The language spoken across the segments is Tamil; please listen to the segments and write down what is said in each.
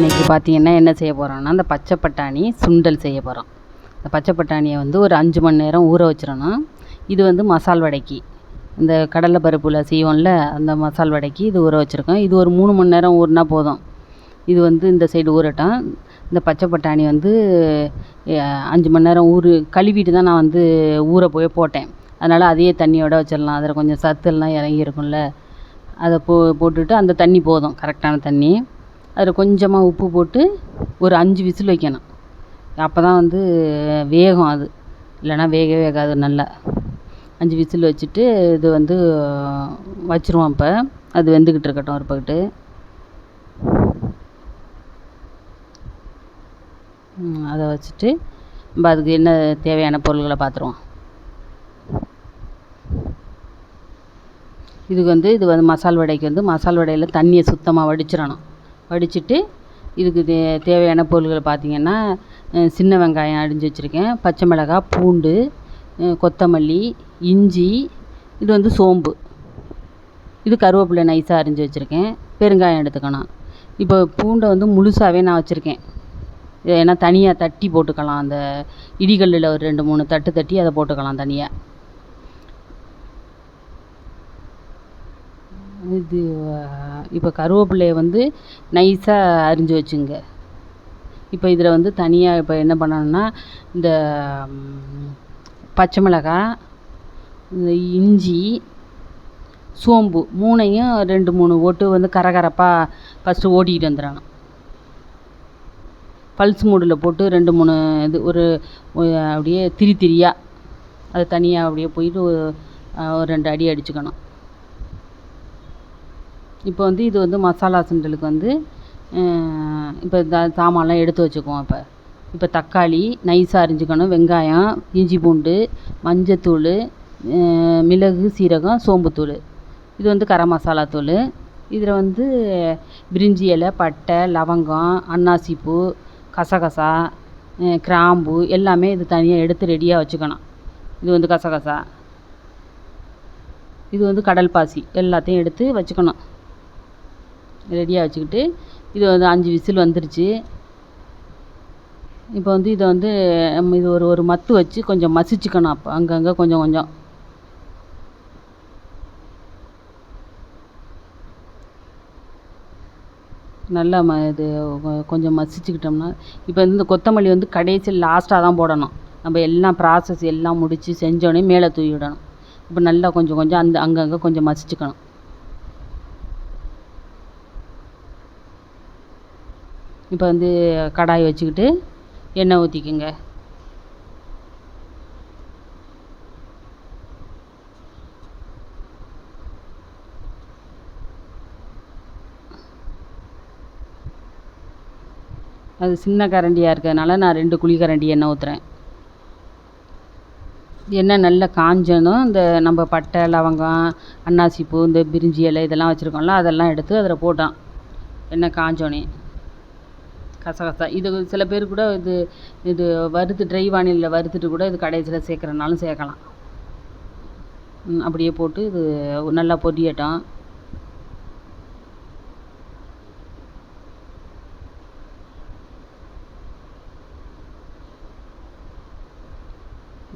இன்றைக்கி பார்த்தீங்கன்னா என்ன செய்ய போகிறோன்னா அந்த பச்சை பட்டாணி சுண்டல் செய்ய போகிறோம் இந்த பச்சை பட்டாணியை வந்து ஒரு அஞ்சு மணி நேரம் ஊற வச்சிடணும். இது வந்து மசால் வடைக்கு. இந்த கடலை பருப்பில் செய்வோம்ல அந்த மசால் வடைக்கு இது ஊற வச்சுருக்கோம். இது ஒரு மூணு மணி நேரம் ஊறினா போதும். இது வந்து இந்த சைடு ஊறட்டும். இந்த பச்சை பட்டாணி வந்து அஞ்சு மணி நேரம் ஊறு கழுவிட்டு தான் நான் வந்து ஊற போய் போட்டேன். அதனால் அதையே தண்ணியோட வச்சிடலாம். அதில் கொஞ்சம் சத்தெல்லாம் இறங்கி இருக்கும்ல அதை போ போட்டுட்டு அந்த தண்ணி போதும். கரெக்டான தண்ணி. அதில் கொஞ்சமாக உப்பு போட்டு ஒரு அஞ்சு விசில் வைக்கணும். அப்போ தான் வந்து வேகும் அது. இல்லைன்னா வேகவே வேகாது நல்லா. அஞ்சு விசில் வச்சுட்டு இது வந்து வச்சுருவோம் இப்போ அது வெந்துக்கிட்டு இருக்கட்டும் ஒரு பக்கட்டு அதை வச்சுட்டு நம்ம அதுக்கு என்ன தேவையான பொருள்களை பார்த்துருவோம். இதுக்கு வந்து இது வந்து மசால் வடைக்கு வந்து மசால் வடையில் தண்ணியை சுத்தமாக வடிச்சிடணும். வடிச்சிட்டு இதுக்கு தே தேவையான பொருள்களை பார்த்திங்கன்னா சின்ன வெங்காயம் அரிஞ்சு வச்சுருக்கேன். பச்சை மிளகாய் பூண்டு கொத்தமல்லி இஞ்சி இது வந்து சோம்பு. இது கருவேப்பிலை நைஸாக அரிஞ்சு வச்சுருக்கேன். பெருங்காயம் எடுத்துக்கணும் இப்போ பூண்டை வந்து முழுசாகவே நான் வச்சுருக்கேன். ஏன்னா தனியாக தட்டி போட்டுக்கலாம். அந்த இடிகல்லில் ஒரு ரெண்டு மூணு தட்டு தட்டி அதை போட்டுக்கலாம் தனியாக இது இப்போ கருவேப்பிலையை வந்து நைஸாக அரிஞ்சு வச்சுங்க. இப்போ இதில் வந்து தனியாக இப்போ என்ன பண்ணணும்னா இந்த பச்சை மிளகாய் இந்த இஞ்சி சோம்பு மூணையும் ரெண்டு மூணு ஓட்டு வந்து கரகரப்பாக ஃபஸ்ட்டு ஓட்டிக்கிட்டு வந்துடணும். பல்ஸ் மூடில் போட்டு ரெண்டு மூணு இது ஒரு அப்படியே திரி திரியாக அது தனியாக அப்படியே போயிட்டு ஒரு ரெண்டு அடி அடிச்சுக்கணும். இப்போ வந்து இது வந்து மசாலா சுண்டலுக்கு வந்து இப்போ இந்த சாமான்லாம் எடுத்து வச்சுக்குவோம் இப்போ இப்போ தக்காளி நைஸாக அரிஞ்சுக்கணும். வெங்காயம் இஞ்சி பூண்டு மஞ்சத்தூள் மிளகு சீரகம் சோம்புத்தூள். இது வந்து கரம் மசாலா தூள். இதில் வந்து பிரிஞ்சி இலை பட்டை லவங்கம் அன்னாசிப்பூ கசகசா கிராம்பு எல்லாமே இது தனியாக எடுத்து ரெடியாக வச்சுக்கணும். இது வந்து கசகசா. இது வந்து கடல் பாசி எல்லாத்தையும் எடுத்து வச்சுக்கணும். ரெடியாக வச்சுக்கிட்டு இது வந்து அஞ்சு விசில் வந்துருச்சு. இப்போ வந்து இதை வந்து நம்ம இது ஒரு ஒரு மத்து வச்சு கொஞ்சம் மசிச்சுக்கணும் அப்போ அங்கங்கே கொஞ்சம் கொஞ்சம். நல்லா ம இது கொஞ்சம் மசிச்சுக்கிட்டோம்னா இப்போ வந்து இந்த கொத்தமல்லி வந்து கடைசியில் லாஸ்ட்டாக தான் போடணும். நம்ம எல்லாம் ப்ராசஸ் எல்லாம் முடித்து செஞ்சோடனே மேலே தூவி விடணும். இப்போ நல்லா கொஞ்சம் கொஞ்சம் அந்த அங்கங்கே கொஞ்சம் மசிச்சுக்கணும். இப்போ வந்து கடாய் வச்சுக்கிட்டு எண்ணெய் ஊற்றிக்குங்க அது சின்ன கரண்டியாக இருக்கிறதுனால நான் ரெண்டு குழி கரண்டி எண்ணெய் ஊற்றுறேன் எண்ணெய் நல்லா காஞ்சனும் இந்த நம்ம பட்டை லவங்கம் அன்னாசிப்பூ இந்த பிரிஞ்சி இலை இதெல்லாம் வச்சுருக்கோம்ல அதெல்லாம் எடுத்து அதில் போட்டோம். எண்ணெய் காஞ்சோனே. கசகசா. இது சில பேர் கூட இது இது வறுத்து ட்ரை வானிலையில் வறுத்துட்டு கூட இது கடைசியில் சேர்க்குறனாலும் சேர்க்கலாம். அப்படியே போட்டு இது நல்லா பொரியட்டும்.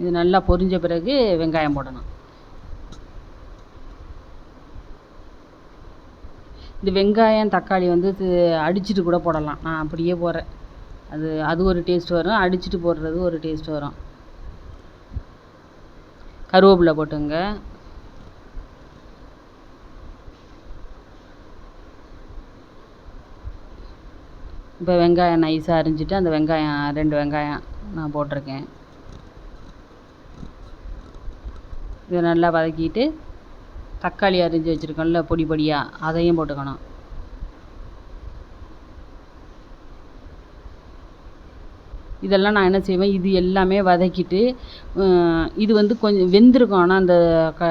இது நல்லா பொரிஞ்ச பிறகு வெங்காயம் போடணும். இந்த வெங்காயம் தக்காளி வந்து இது அடிச்சிட்டு கூட போடலாம். நான் அப்படியே போடுறேன். அது அது ஒரு டேஸ்ட் வரும். அடிச்சிட்டு போடுறது ஒரு டேஸ்ட் வரும். கருவேப்பிலை போட்டுங்க. இப்போ வெங்காயம் நைஸாக அரிஞ்சிட்டு அந்த வெங்காயம் ரெண்டு வெங்காயம் நான் போட்டிருக்கேன். இதை நல்லா வதக்கிட்டு தக்காளி அரிஞ்சு வச்சுருக்கோம்ல பொடி பொடியாக அதையும் போட்டுக்கணும். இதெல்லாம் நான் என்ன செய்வேன் இது எல்லாமே வதக்கிட்டு இது வந்து கொஞ்சம் வெந்திருக்கும். ஆனால் அந்த க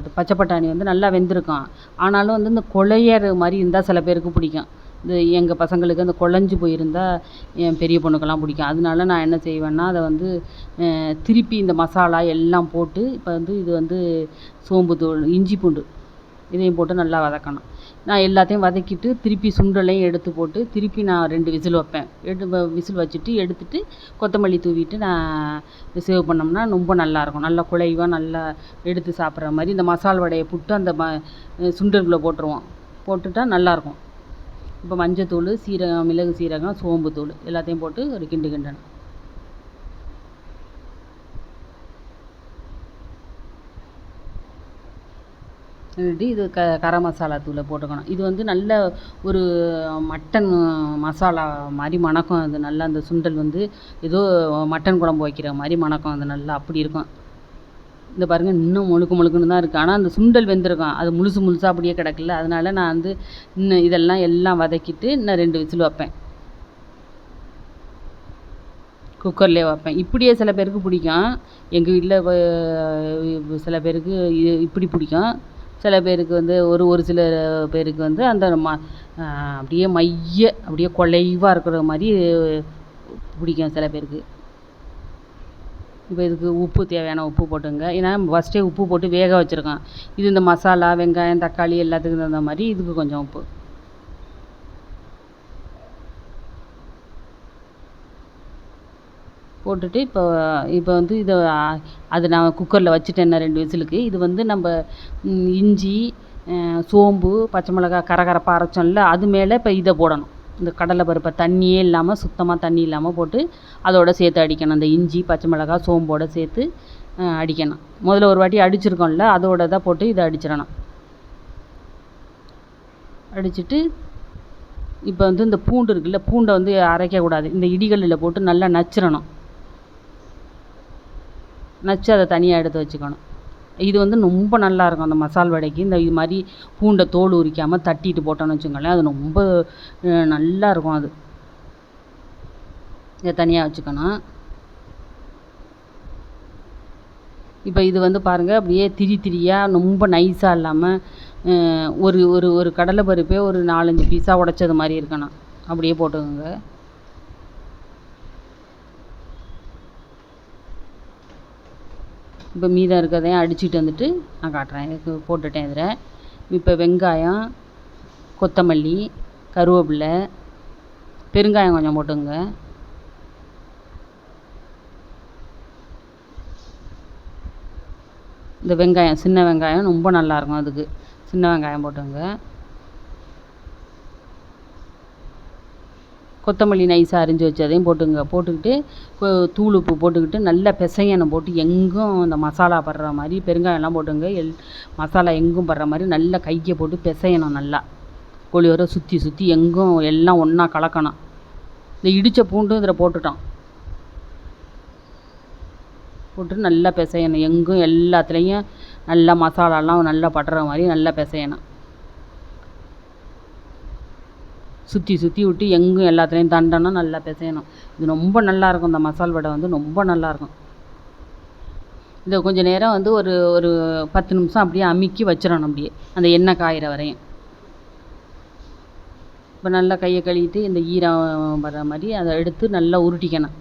இது பச்சை பட்டாணி வந்து நல்லா வெந்திருக்கும். ஆனாலும் வந்து இந்த குழையிற மாதிரி இருந்தால் சில பேருக்கு பிடிக்கும். இந்த எங்கள் பசங்களுக்கு அந்த குழஞ்சு போயிருந்தால் என் பெரிய பொண்ணுக்கெல்லாம் பிடிக்கும். அதனால நான் என்ன செய்வேன்னா அதை வந்து திருப்பி இந்த மசாலா எல்லாம் போட்டு இப்போ வந்து இது வந்து சோம்புத்தூள் இஞ்சி பூண்டு இதையும் போட்டு நல்லா வதக்கணும். நான் எல்லாத்தையும் வதக்கிட்டு திருப்பி சுண்டலையும் எடுத்து போட்டு திருப்பி நான் ரெண்டு விசில் வைப்பேன். எடு விசில் வச்சுட்டு எடுத்துட்டு கொத்தமல்லி தூவிட்டு நான் சேவ் பண்ணோம்னா ரொம்ப நல்லாயிருக்கும் நல்லா குழைவாக நல்லா எடுத்து சாப்பிட்ற மாதிரி இந்த மசால் வடையை புட்டு அந்த ம சுண்டலுக்குள்ளே போட்டுருவோம். போட்டுட்டா நல்லாயிருக்கும் இப்போ மஞ்சத்தூள் சீரகம் மிளகு சீரகம் சோம்புத்தூள் எல்லாத்தையும் போட்டு ஒரு கிண்டு கிண்டணும். இது க கரம் மசாலா தூளை போட்டுக்கணும். இது வந்து நல்ல ஒரு மட்டன் மசாலா மாதிரி மணக்கம். அது நல்லா அந்த சுண்டல் வந்து ஏதோ மட்டன் குழம்பு வைக்கிற மாதிரி மணக்கம். அது நல்லா அப்படி இருக்கும். இந்த பாருங்கள் இன்னும் முழுக்க முழுக்குன்னு தான் இருக்குது ஆனால் அந்த சுண்டல் வெந்திருக்கும். அது முழுசு முழுசாக அப்படியே கிடக்குல்ல. அதனால் நான் வந்து இன்னும் இதெல்லாம் எல்லாம் வதக்கிட்டு இன்னும் ரெண்டு விசில் வைப்பேன். குக்கர்லேயே வைப்பேன். இப்படியே சில பேருக்கு பிடிக்கும். எங்கள் வீட்டில் சில பேருக்கு இப்படி பிடிக்கும். சில பேருக்கு வந்து ஒரு ஒரு சில பேருக்கு வந்து அந்த ம அப்படியே மைய அப்படியே குலைவாக இருக்கிற மாதிரி பிடிக்கும் சில பேருக்கு. இப்போ இதுக்கு உப்பு தேவையான உப்பு போட்டுங்க. ஏன்னா ஃபஸ்ட்டே உப்பு போட்டு வேக வச்சுருக்கோம். இது இந்த மசாலா வெங்காயம் தக்காளி எல்லாத்துக்கும் தகுந்த மாதிரி இதுக்கு கொஞ்சம் உப்பு. போட்டுட்டு இப்போ இப்போ வந்து இதை அது நான் குக்கரில் வச்சுட்டேன் ரெண்டு விசிலுக்கு. இது வந்து நம்ம இஞ்சி சோம்பு பச்சை மிளகா கரகரப்பாக அரைச்சோம்ல அது மேலே இப்போ இதை போடணும். இந்த கடலை பருப்பை தண்ணியே இல்லாமல் சுத்தமாக தண்ணி இல்லாமல் போட்டு அதோட சேர்த்து அடிக்கணும். அந்த இஞ்சி பச்சை மிளகா சோம்போடு சேர்த்து அடிக்கணும். முதல்ல ஒரு வாட்டி அடிச்சிருக்கோம்ல அதோட தான் போட்டு இதை அடிச்சிடணும். அடிச்சுட்டு இப்போ வந்து இந்த பூண்டு இருக்குல்ல பூண்டை வந்து அரைக்கக்கூடாது இந்த இடிகளில் போட்டு நல்லா நச்சிடணும் நச்சு அதை தனியாக எடுத்து வச்சுக்கணும். இது வந்து ரொம்ப நல்லாயிருக்கும் அந்த மசால் வடைக்கு. இந்த இது மாதிரி பூண்டை தோல் உரிக்காமல் தட்டிட்டு போட்டோன்னு வச்சுக்கோங்களேன் அது ரொம்ப நல்லா இருக்கும் அது. இதை தனியாக வச்சுக்கணும். இப்போ இது வந்து பாருங்கள் அப்படியே திரி திரியாக ரொம்ப நைஸாக இல்லாமல் ஒரு ஒரு ஒரு கடலை பருப்பே ஒரு நாலஞ்சு பீஸாக உடச்சது மாதிரி இருக்கணும். அப்படியே போட்டுக்கோங்க. இப்போ மீதம் இருக்கிறதையும் அடிச்சுட்டு வந்துட்டு நான் காட்டுறேன். இதுக்கு போட்டுட்டேன் இதில். இப்போ வெங்காயம் கொத்தமல்லி கருவேப்பில்லை பெருங்காயம் கொஞ்சம் போட்டுக்கோங்க. இந்த வெங்காயம் சின்ன வெங்காயம் ரொம்ப நல்லாயிருக்கும் அதுக்கு. சின்ன வெங்காயம் போட்டுங்க கொத்தமல்லி நைஸாக அரிஞ்சு வச்சதையும் போட்டுங்க. போட்டுக்கிட்டு தூள் உப்பு போட்டுக்கிட்டு நல்லா பிசையனை போட்டு எங்கும் அந்த மசாலா படுற மாதிரி பெருங்காயம்லாம் போட்டுங்க. எல் மசாலா எங்கும் படுற மாதிரி நல்லா கையை போட்டு பிசையணும் நல்லா. கோழியோர சுற்றி சுற்றி எங்கும் எல்லாம் ஒன்றா கலக்கணும். இந்த இடித்த பூண்டும் இதில் போட்டுட்டோம். போட்டு நல்லா பிசையணும். எங்கும் எல்லாத்துலேயும் நல்லா மசாலாலாம் நல்லா படுற மாதிரி நல்லா பிசையணும். சுற்றி சுற்றி விட்டு எங்கும் எல்லாத்துலேயும் தண்டனம் நல்லா பிசையணும். இது ரொம்ப நல்லாயிருக்கும் இந்த மசால் வடை வந்து ரொம்ப நல்லாயிருக்கும் இதை கொஞ்சம் நேரம் வந்து ஒரு ஒரு பத்து நிமிஷம் அப்படியே அமுக்கி வச்சிடணும் அப்படியே. அந்த எண்ணெய் காயிற வரையும். இப்போ நல்லா கையை கழுவிட்டு இந்த ஈரம் வர்ற மாதிரி அதை எடுத்து நல்லா உருட்டிக்கணும்.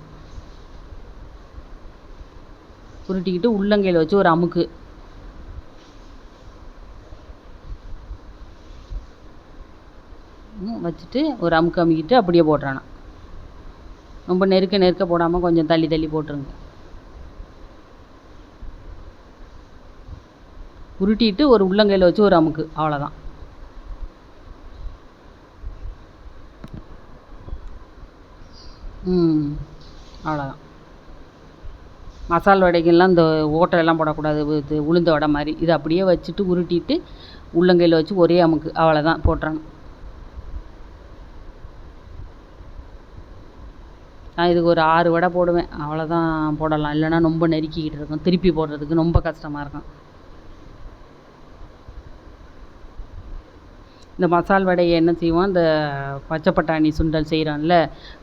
உருட்டிக்கிட்டு உள்ளங்கையில் வச்சு ஒரு அமுக்கு. வச்சுட்டு ஒரு அமுக்கு அமுக்கிட்டு அப்படியே போட்டுறானா ரொம்ப நெருக்க நெருக்க போடாமல் கொஞ்சம் தள்ளி தள்ளி போட்டுருங்க. உருட்டிட்டு ஒரு உள்ளங்கையில் வச்சு ஒரு அமுக்கு. அவ்வளோதான் ம் அவ்வளோதான் மசால் வடைக்கெல்லாம் இந்த ஓட்டையெல்லாம் போடக்கூடாது. இது உளுந்த வடை மாதிரி. இது அப்படியே வச்சுட்டு உருட்டிட்டு உள்ளங்கையில் வச்சு ஒரே அமுக்கு. அவ்வளோதான் போட்டுறணும். நான் இதுக்கு ஒரு ஆறு வடை போடுவேன். அவ்வளோதான் போடலாம். இல்லைன்னா ரொம்ப நெருக்கிக்கிட்டு இருக்கும். திருப்பி போடுறதுக்கு ரொம்ப கஷ்டமாக இருக்கும். இந்த மசால் வடையை என்ன செய்வோம்? இந்த பச்சை பட்டாணி சுண்டல் செய்கிறோம்ல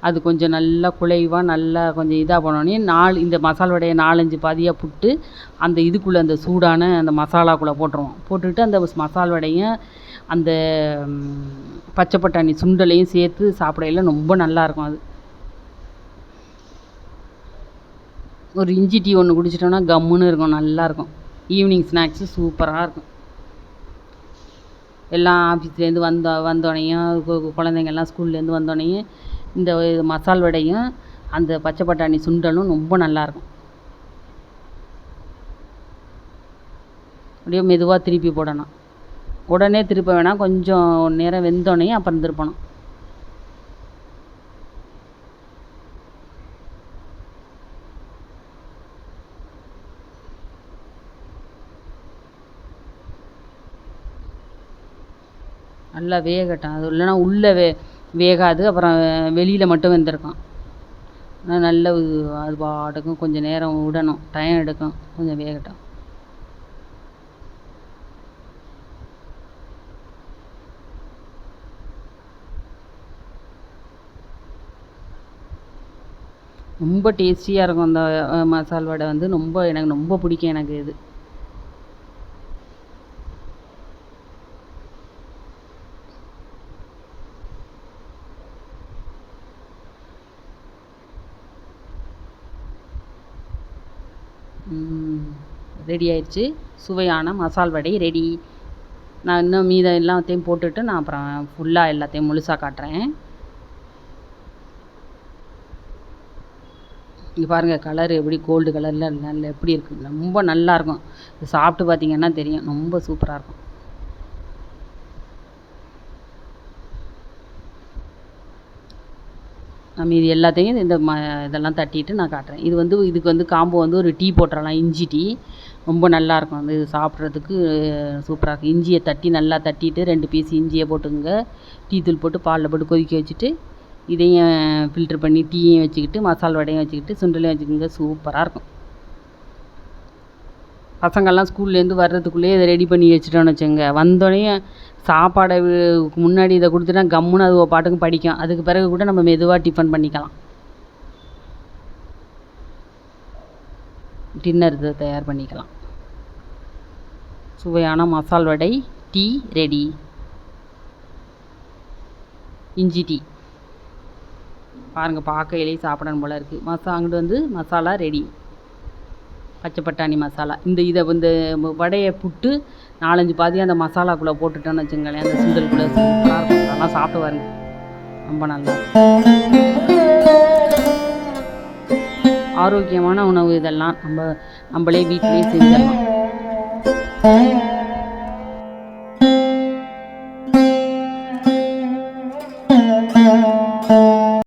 அது கொஞ்சம் நல்லா குழைவாக நல்லா கொஞ்சம் இதாக போனோடனே நாலு இந்த மசால் வடையை நாலஞ்சு பாதியாக புட்டு அந்த இதுக்குள்ளே அந்த சூடான அந்த மசாலாக்குள்ளே போட்டுருவோம். போட்டுட்டு அந்த மசால் வடையும் அந்த பச்சை பட்டாணி சுண்டலையும் சேர்த்து சாப்பிடையில ரொம்ப நல்லாயிருக்கும் அது. ஒரு இஞ்சி டீ ஒன்று குடிச்சிட்டோம்னா கம்முன்னு இருக்கும் நல்லாயிருக்கும் ஈவினிங் ஸ்நாக்ஸு சூப்பராக இருக்கும். எல்லாம் ஆஃபீஸ்லேருந்து வந்த வந்தோடனையும் குழந்தைங்கள்லாம் ஸ்கூல்லேருந்து வந்தோடனையும் இந்த மசால் வடையும் அந்த பச்சை பட்டாணி சுண்டலும் ரொம்ப நல்லாயிருக்கும் அப்படியே மெதுவாக திருப்பி போடணும். உடனே திருப்ப வேணாம் கொஞ்சம் நேரம் வெந்தோடனையும் அப்புறம் திருப்பணும். நல்லா வேகட்டும். அது இல்லைன்னா உள்ளே வே வேகாது. அப்புறம் வெளியில் மட்டும் வெந்திருக்கும் ஆனால் நல்ல அது பாட்டுக்கும் கொஞ்சம் நேரம் விடணும். டைம் எடுக்கும். கொஞ்சம் வேகட்டும். ரொம்ப டேஸ்டியாக இருக்கும் அந்த மசால் வடை வந்து. ரொம்ப எனக்கு ரொம்ப பிடிக்கும் எனக்கு இது. ரெடி ஆயிடுச்சு சுவையான மசால் வடை ரெடி நான் இன்னும் மீதம் எல்லாத்தையும் போட்டுட்டு நான் அப்புறம் ஃபுல்லாக எல்லாத்தையும் முழுசாக காட்டுறேன். இங்கே பாருங்கள் கலர் எப்படி கோல்டு கலரில் நல்ல எப்படி இருக்குது ரொம்ப நல்லாயிருக்கும் சாப்பிட்டு பார்த்தீங்கன்னா தெரியும். ரொம்ப சூப்பராக இருக்கும். நம்ம இது எல்லாத்தையும் இந்த ம இதெல்லாம் தட்டிட்டு நான் காட்டுறேன். இது வந்து இதுக்கு வந்து காம்போ வந்து ஒரு டீ போட்டுறலாம் இஞ்சி டீ. ரொம்ப நல்லாயிருக்கும் அது சாப்பிட்றதுக்கு சூப்பராக இருக்கும். இஞ்சியை தட்டி நல்லா தட்டிட்டு ரெண்டு பீஸ் இஞ்சியை போட்டுக்கோங்க டீ தூள் போட்டு பாலில் போட்டு கொதிக்க வச்சுட்டு இதையும் ஃபில்ட்ரு பண்ணி டீயும் வச்சுக்கிட்டு மசால் வடையும் வச்சுக்கிட்டு சுண்டலையும் வச்சுக்கோங்க. சூப்பராக இருக்கும். பசங்கள்லாம் ஸ்கூல்லேருந்து வர்றதுக்குள்ளேயே இதை ரெடி பண்ணி வச்சுட்டோன்னு வச்சுக்கோங்க. வந்தோடனே சாப்பாடை முன்னாடி இதை கொடுத்துட்டா கம்முன்னு அது பாட்டுக்கும் படிக்கும். அதுக்கு பிறகு கூட நம்ம மெதுவாக டிஃபன் பண்ணிக்கலாம். டின்னர் இதை தயார் பண்ணிக்கலாம். சுவையான மசால் வடை டீ ரெடி இஞ்சி டீ பாருங்கள் பார்க்கையிலே சாப்பிடணும் போல் இருக்குது மசா அங்கிட்டு வந்து மசாலா ரெடி பச்சை பட்டாணி மசாலா. இந்த இதை இந்த வடையை புட்டு நாலஞ்சு பாதியாக அந்த மசாலாக்குள்ளே போட்டுட்டோன்னு வச்சுங்களேன். அந்த சுண்டலுக்குள்ளே சூப்பராக அதெல்லாம் சாப்பிட்டு பாருங்க. ரொம்ப நல்லா ஆரோக்கியமான உணவு இதெல்லாம் நம்ம நம்மளே வீட்டிலேயே செஞ்சிடலாம்.